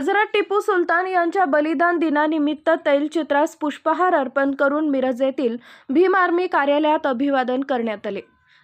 हजरत टिपू सुलतान यांच्या बलिदान दिनानिमित्त तैलचित्रास पुष्पहार अर्पण करून मिरज येथील भीम आर्मी कार्यालयात अभिवादन करण्यात आले.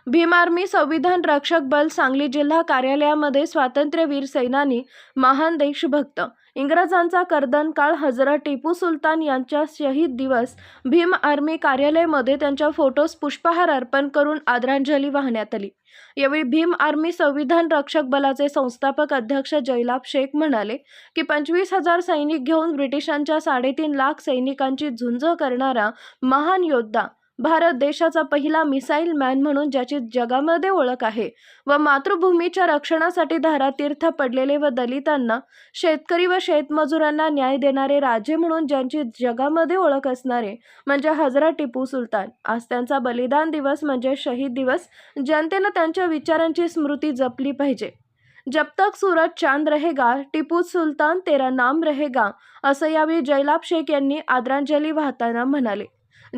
भीम आर्मी संविधान रक्षक बल सांगली जिल्हा कार्यालयामध्ये स्वातंत्र्यवीर सेनानी महान देशभक्त इंग्रजांचा कर्दन काळ हजरत टिपू सुलतान यांच्या शहीद दिवस. भीम आर्मी कार्यालयामध्ये त्यांच्या फोटोस पुष्पहार अर्पण करून आदरांजली वाहण्यात आली. यावेळी भीम आर्मी संविधान रक्षक बलाचे संस्थापक अध्यक्ष जयलाभ शेख म्हणाले की पंचवीस हजार सैनिक घेऊन ब्रिटिशांच्या साडेतीन लाख सैनिकांची झुंज करणारा महान योद्धा भारत देशाचा पहिला मिसाईल मॅन म्हणून ज्याची जगामध्ये ओळख आहे व मातृभूमीच्या रक्षणासाठी धारातीर्थ पडलेले व दलितांना शेतकरी व शेतमजुरांना न्याय देणारे राजे म्हणून ज्यांची जगामध्ये ओळख असणारे म्हणजे हजरा टिपू सुलतान. आज त्यांचा बलिदान दिवस म्हणजे शहीद दिवस. जनतेनं त्यांच्या विचारांची स्मृती जपली पाहिजे. जब तक सूरज चांद रहेगा टिपू सुलतान तेरा नाम रहेगा असं यावेळी जयलाभ शेख यांनी आदरांजली वाहताना म्हणाले.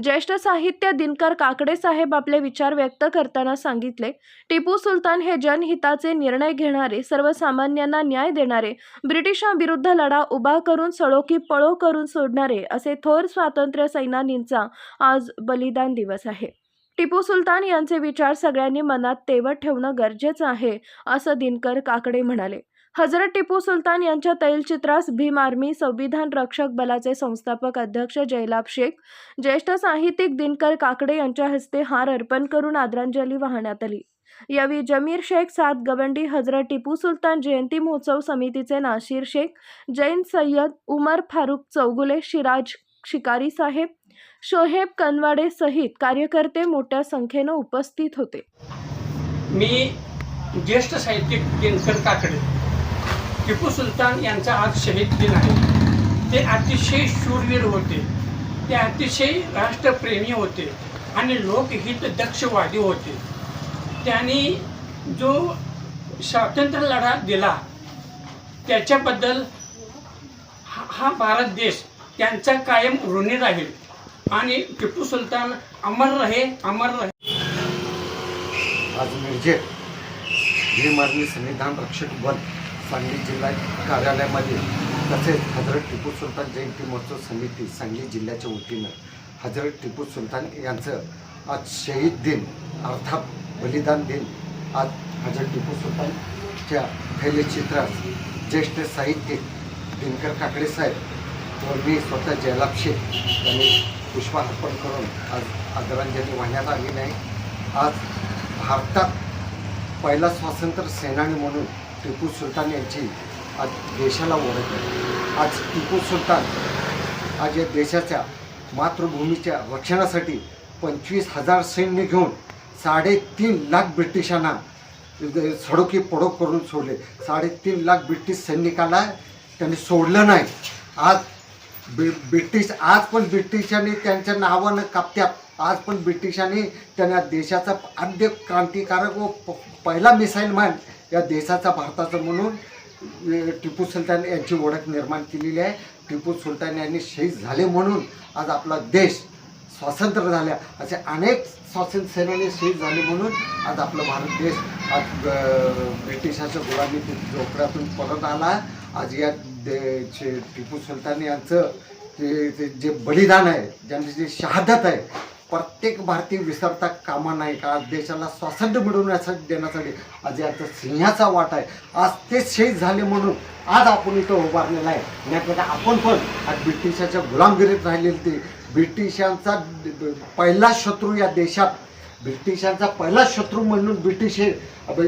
ज्येष्ठ साहित्य दिनकर काकडे साहेब आपले विचार व्यक्त करताना सांगितले टिपू सुलतान हे जनहिताचे निर्णय घेणारे सर्वसामान्यांना न्याय देणारे ब्रिटिशांविरुद्ध लढा उभा करून सळो की पळो करून सोडणारे असे थोर स्वातंत्र्य सैनानींचा आज बलिदान दिवस आहे. टिपू सुलतान यांचे विचार सगळ्यांनी मनात तेवत ठेवणं गरजेचं आहे असं दिनकर काकडे म्हणाले. हजरत टिपू सुलतान यांच्या तैलचित्रास भीम आर्मी संविधान रक्षक बलाचे संस्थापक अध्यक्ष जयलाब शेख ज्येष्ठ साहित्यिक दिनकर काकडे यांच्या हस्ते हार अर्पण करून आदरांजली वाहण्यात आली. यावेळी जमीर शेख सात गवंडी हजरत टिपू सुलतान जयंती महोत्सव समितीचे नाशिर शेख जैन सय्यद उमर फारूक चौगुले शिराज शिकारी साहेब शोहेब कनवाडे सहित कार्यकर्ते मोठ्या संख्येनं उपस्थित होते. मी ज्येष्ठ साहित्यिक दिनकर काकडे टिपू सुलतान यांचा आज शहीद दिन आहे. ते अतिशय शूरवीर होते. ते अतिशय राष्ट्रप्रेमी होते आणि लोकहित दक्षवादी होते. त्यांनी जो स्वातंत्र्य लढा दिला त्याच्याबद्दल हा हा भारत देश त्यांचा कायम ऋणी राहील आणि टिपू सुलतान अमर रहे अमर रहे. आज मिरजेत भीम संविधान रक्षक बल सांगली जिल्हा कार्यालयामध्ये तसेच हजरत टिपू सुलतान जयंती महोत्सव समिती सांगली जिल्ह्याच्या वतीनं हजरत टिपू सुलतान यांचं आज शहीद दिन अर्थात बलिदान दिन आज हजरत टिपू सुलतानच्या थैलचित्रास ज्येष्ठ साहित्यिक दिनकर काकडे साहेब व मी स्वतः जयलाभ शेख यांनी पुष्पार्पण करून आज आदरांजली वाहण्यात आली नाही आज भारतात पहिला स्वातंत्र्य सेनानी म्हणून टिपू सुलतान यांची आज देशाला ओळख आहे. आज टिपू सुलतान आज या देशाच्या मातृभूमीच्या रक्षणासाठी पंचवीस हजार सैन्य घेऊन साडेतीन लाख ब्रिटिशांना सडोकी पडो करून सोडले. साडेतीन लाख ब्रिटिश सैनिकाला त्यांनी सोडलं नाही. आज ब्रिटिश आज पण ब्रिटिशांनी त्यांच्या नावानं कापत्यात आज पण ब्रिटिशांनी त्यांना देशाचा आद्य क्रांतिकारक व प- पहिला मिसाईल मॅन या देशाचा भारताचा म्हणून टिपू सुलतान यांची ओळख निर्माण केलेली आहे. टिपू सुलतान यांनी शहीद झाले म्हणून आज आपला देश स्वातंत्र्य झाल्या असे अनेक स्वातंत्र्य सेनानी शहीद झाले म्हणून आज आपला भारत देश आज ब्रिटिशाच्या गुलामी झोपड्यातून परत आला. आज या दे- टिपू सुलतान यांचं ते ते जे बलिदान आहे ज्यांची जी शहादत आहे प्रत्येक भारतीय विसरता कामा नाही का? आज देशाला स्वातंत्र्य मिळवण्यासाठी देण्यासाठी आज यांचा सिंहाचा वाट आहे. आज ते शहीद झाले म्हणून आज आपण इथं उभारलेला आहे. नाहीतर आपण पण आज ब्रिटिशाच्या गुलामगिरीत राहिले ते ब्रिटिशांचा पहिला शत्रू या देशात ब्रिटिशांचा पहिला शत्रू म्हणून ब्रिटिश हे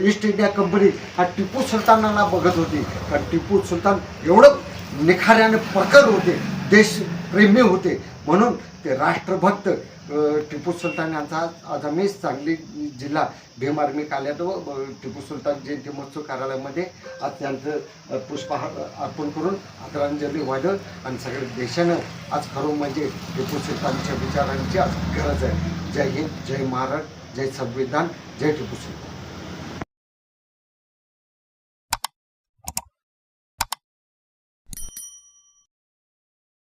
ईस्ट इंडिया कंपनी हा टिपू सुलतानाला बघत होती. कारण टिपू सुलतान एवढं निखाऱ्याने प्रखर होते देशप्रेमी होते. म्हणून ते राष्ट्रभक्त टिपू सुलतान यांचा आज- आम्ही सांगली जिल्हा भीम आर्मी कार्यालयात व टिपू सुलतान जयंती महोत्सव कार्यालयामध्ये आज त्यांचं पुष्पहार अर्पण करून आदरांजली वाढलं आणि सगळ्या देशानं आज खरं म्हणजे टिपू सुलतानच्या विचारांची आज गरज आहे. जय हिंद जय महाराष्ट्र जय संविधान जय टिपू सुलतान.